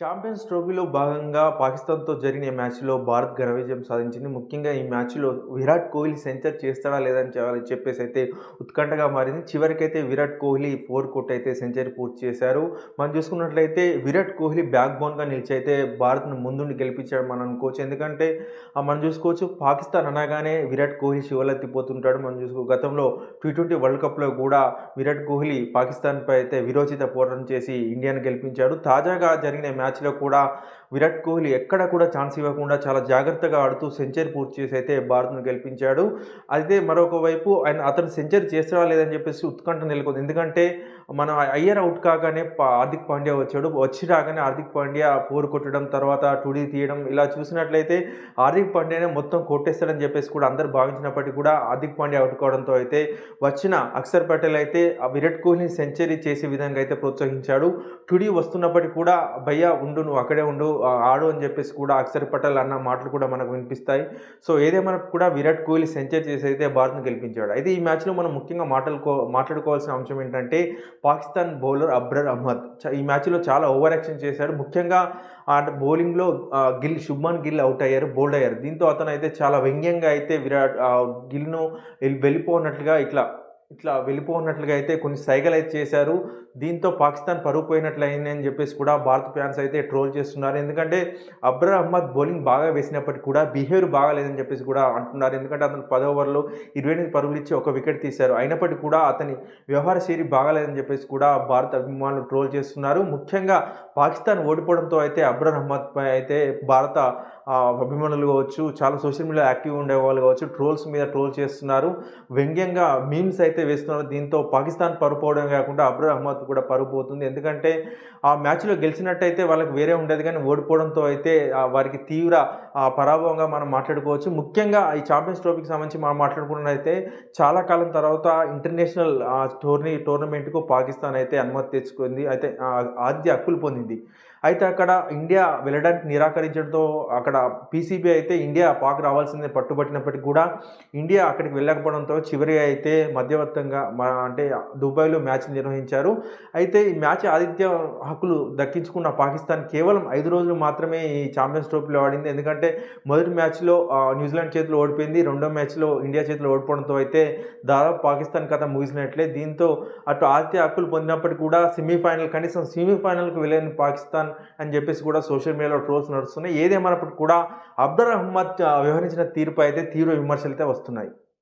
Champions ట్రోఫీలో భాగంగా పాకిస్తాన్తో జరిగిన మ్యాచ్లో భారత్ ఘన విజయం సాధించింది. ముఖ్యంగా ఈ మ్యాచ్లో విరాట్ కోహ్లీ సెంచర్ చేస్తాడా లేదని చెప్పేసి అయితే ఉత్కంఠగా మారింది. చివరికైతే విరాట్ కోహ్లీ ఫోర్ కొట్టి అయితే సెంచరీ పూర్తి చేశారు. మనం చూసుకున్నట్లయితే విరాట్ కోహ్లీ బ్యాక్ బోన్గా నిలిచి అయితే భారత్ను ముందుండి గెలిపించాడు మనం అనుకోవచ్చు ఎందుకంటే ఆ, మనం చూసుకోవచ్చు పాకిస్తాన్ అనగానే విరాట్ కోహ్లీ శివలెత్తిపోతుంటాడు. మనం చూసుకో గతంలో టీ ట్వంటీ వరల్డ్ కప్లో కూడా విరాట్ కోహ్లీ పాకిస్తాన్పై అయితే విరోచిత పోరాటం చేసి ఇండియాను గెలిపించాడు. తాజాగా జరిగిన మ్యాచ్ మ్యాచ్లో కూడా విరాట్ కోహ్లీ ఎక్కడ కూడా ఛాన్స్ ఇవ్వకుండా చాలా జాగ్రత్తగా ఆడుతూ సెంచరీ పూర్తి చేసి అయితే భారత్ను గెలిపించాడు. అయితే మరొక వైపు ఆయన అతను సెంచరీ చేస్తాడా లేదని చెప్పేసి ఉత్కంఠ నెలకొంది. ఎందుకంటే మన అయ్యర్ అవుట్ కాగానే హార్దిక్ పాండ్యా వచ్చాడు. వచ్చి రాగానే హార్దిక్ పాండ్యా ఫోర్ కొట్టడం తర్వాత టుడీ తీయడం ఇలా చూసినట్లయితే హార్దిక్ పాండ్యానే మొత్తం కొట్టేస్తాడని చెప్పేసి కూడా అందరు భావించినప్పటికీ కూడా హార్దిక్ పాండ్యా అవుట్ కావడంతో అయితే వచ్చిన అక్షర్ పటేల్ అయితే ఆ విరాట్ కోహ్లీని సెంచరీ చేసే విధంగా అయితే ప్రోత్సహించాడు. టుడీ వస్తున్నప్పటికీ కూడా భయ్యా ఉండు నువ్వు అక్కడే ఉండు ఆడు అని చెప్పేసి కూడా అక్షర్ పటేల్ అన్న మాటలు కూడా మనకు వినిపిస్తాయి. సో ఏదేమైనా కూడా విరాట్ కోహ్లీ సెంచరీ చేసి అయితే భారత్ను గెలిపించాడు. అయితే ఈ మ్యాచ్లో మనం ముఖ్యంగా మాట్లాడుకో మాట్లాడుకోవాల్సిన అంశం ఏంటంటే పాకిస్తాన్ బౌలర్ అబ్రర్ అహ్మద్. ఈ మ్యాచ్లో చాలా ఓవర్ యాక్షన్ చేశాడు. ముఖ్యంగా ఆ బౌలింగ్లో గిల్ శుభ్మన్ గిల్ అవుట్ అయ్యారు బోల్డ్ అయ్యారు. దీంతో అతను అయితే చాలా వ్యంగ్యంగా అయితే విరాట్ గిల్ను వెళ్ళిపోనట్లుగా ఇట్లా ఇట్లా వెళ్ళిపోనట్లుగా అయితే కొన్ని సైగలు అయితే చేశారు. దీంతో పాకిస్తాన్ పరుగు పోయినట్లయింది అని చెప్పేసి కూడా భారత ఫ్యాన్స్ అయితే ట్రోల్ చేస్తున్నారు. ఎందుకంటే అబ్రర్ అహ్మద్ బౌలింగ్ బాగా వేసినప్పటికీ కూడా బిహేవియర్ బాగాలేదని చెప్పేసి కూడా అంటున్నారు. ఎందుకంటే అతను పదో ఓవర్లో ఇరవై ఎనిమిది పరుగులు ఇచ్చి ఒక వికెట్ తీశారు. అయినప్పటికీ కూడా అతని వ్యవహార శైలి బాగాలేదని చెప్పేసి కూడా భారత అభిమానులు ట్రోల్ చేస్తున్నారు. ముఖ్యంగా పాకిస్తాన్ ఓడిపోవడంతో అయితే అబ్రర్ అహ్మద్ పై అయితే భారత అభిమానులు కావచ్చు చాలా సోషల్ మీడియా యాక్టివ్ ఉండే వాళ్ళు కావచ్చు ట్రోల్స్ మీద ట్రోల్ చేస్తున్నారు. వ్యంగ్యంగా మీమ్స్ అయితే వేస్తున్నారు దీంతో పాకిస్తాన్ పరుపోవడం కాకుండా అబ్రర్ అహ్మద్ కూడా పరుపోతుంది. ఎందుకంటే ఆ మ్యాచ్లో గెలిచినట్టయితే వాళ్ళకి వేరే ఉండేది కానీ ఓడిపోవడంతో అయితే వారికి తీవ్ర పరాభవంగా మనం మాట్లాడుకోవచ్చు. ముఖ్యంగా ఈ ఛాంపియన్స్ ట్రోఫీకి సంబంధించి మనం మాట్లాడుకున్నట్టయితే చాలా కాలం తర్వాత ఇంటర్నేషనల్ టోర్నీ టోర్నమెంట్కు పాకిస్తాన్ అయితే అనుమతి తెచ్చుకుంది. అయితే ఆద్య హక్కులు పొందింది. అయితే అక్కడ ఇండియా వెళ్ళడానికి నిరాకరించడంతో అక్కడ పీసీబీ అయితే ఇండియా పాక్ రావాల్సిందే పట్టుబట్టినప్పటికీ కూడా ఇండియా అక్కడికి వెళ్ళకపోవడంతో చివరి అయితే మధ్య దేశవ్యాప్తంగా అంటే దుబాయ్లో మ్యాచ్ నిర్వహించారు. అయితే ఈ మ్యాచ్ ఆతిథ్య హక్కులు దక్కించుకున్న పాకిస్తాన్ కేవలం ఐదు రోజులు మాత్రమే ఈ ఛాంపియన్స్ ట్రోఫీలో ఆడింది. ఎందుకంటే మొదటి మ్యాచ్లో న్యూజిలాండ్ చేతిలో ఓడిపోయింది. రెండో మ్యాచ్లో ఇండియా చేతిలో ఓడిపోవడంతో అయితే దాదాపు పాకిస్తాన్ కథ ముగిసినట్లే. దీంతో అటు ఆతిథ్య హక్కులు పొందినప్పటికీ కూడా సెమీఫైనల్ కనీసం సెమీఫైనల్కి వెళ్ళని పాకిస్తాన్ అని చెప్పేసి కూడా సోషల్ మీడియాలో ట్రోల్స్ నడుస్తున్నాయి. ఏదేమైనప్పటికీ కూడా అబ్దుల్ అహ్మద్ వ్యవహరించిన తీరుపై అయితే తీవ్ర విమర్శలు అయితే వస్తున్నాయి.